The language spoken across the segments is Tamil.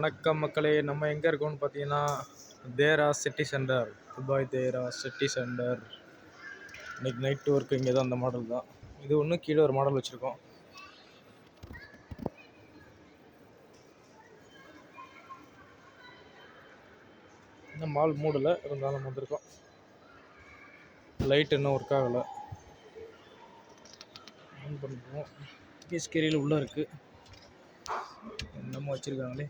வணக்கம் மக்களே நம்ம எங்கே இருக்கோம்னு பார்த்தீங்கன்னா Deira city centre Dubai Deira city centre இன்னைக்கு நைட் ஒர்க்கு இங்கே தான் அந்த மாடல் தான். இது ஒன்று கீழே ஒரு மாடல் வச்சுருக்கோம். இந்த மால் மூடலை இருந்தாலும் வந்திருக்கோம். லைட் இன்னும் ஒர்க் ஆகலை. ஆன் பண்ணுறோம் கேஸ்கேரியில் உள்ளே இருக்குது என்னமோ வச்சுருக்காங்களே.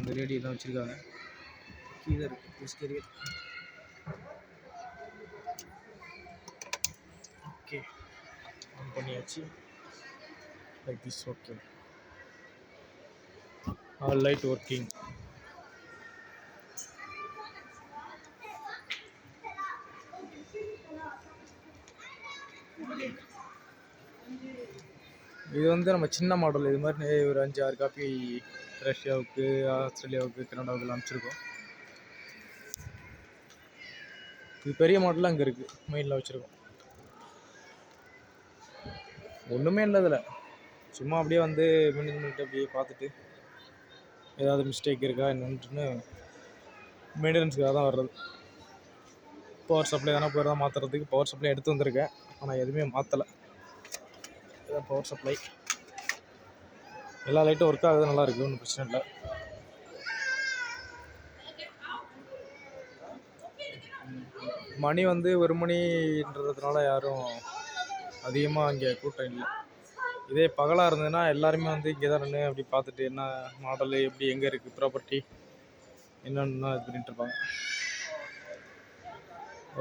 அந்த ரேடியோ வச்சுருக்காங்க. கீழே இருக்குது கேஸ்கேரியல் ஓகே ஆன் பண்ணியாச்சு. Like this okay all light working இது வந்து நம்ம சின்ன மாடல் இது மாதிரி ஒரு அஞ்சு ஆறு காப்பி ரஷ்யாவுக்கு ஆஸ்திரேலியாவுக்கு கனடாவுக்கு அனுப்பிச்சிருக்கோம். இது பெரிய மாடல் அங்கே இருக்குது மெயினில் வச்சுருக்கோம். ஒன்றுமே இல்லை இதில். சும்மா அப்படியே வந்து மெயின்டெனன்ஸ் அப்படியே பார்த்துட்டு ஏதாவது மிஸ்டேக் இருக்கா என்னன்ட்டுன்னு மெயின்டெனன்ஸ்க்காக தான் வர்றது. பவர் சப்ளை தானே போய் மாற்றுறதுக்கு பவர் சப்ளை எடுத்து வந்திருக்கேன். ஆனால் எதுவுமே மாற்றலை இதான் பவர் சப்ளை எல்லா லைட்டும் ஒர்க் ஆகுது. நல்லா இருக்குது. ஒன்றும் பிரச்சனை இல்லை. மணி வந்து ஒரு மணின்றதுனால யாரும் அதிகமாக இங்கே கூட்டம் இல்லை. இதே பகலாக இருந்ததுன்னா எல்லாருமே வந்து இங்கே தான் நின்று அப்படி பார்த்துட்டு என்ன மாடலு எப்படி எங்கே இருக்குது ப்ராப்பர்ட்டி என்னென்னா இது பண்ணிட்டுருப்பாங்க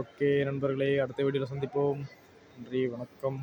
ஓகே நண்பர்களே அடுத்த வீடியோவில் சந்திப்போம். நன்றி வணக்கம்.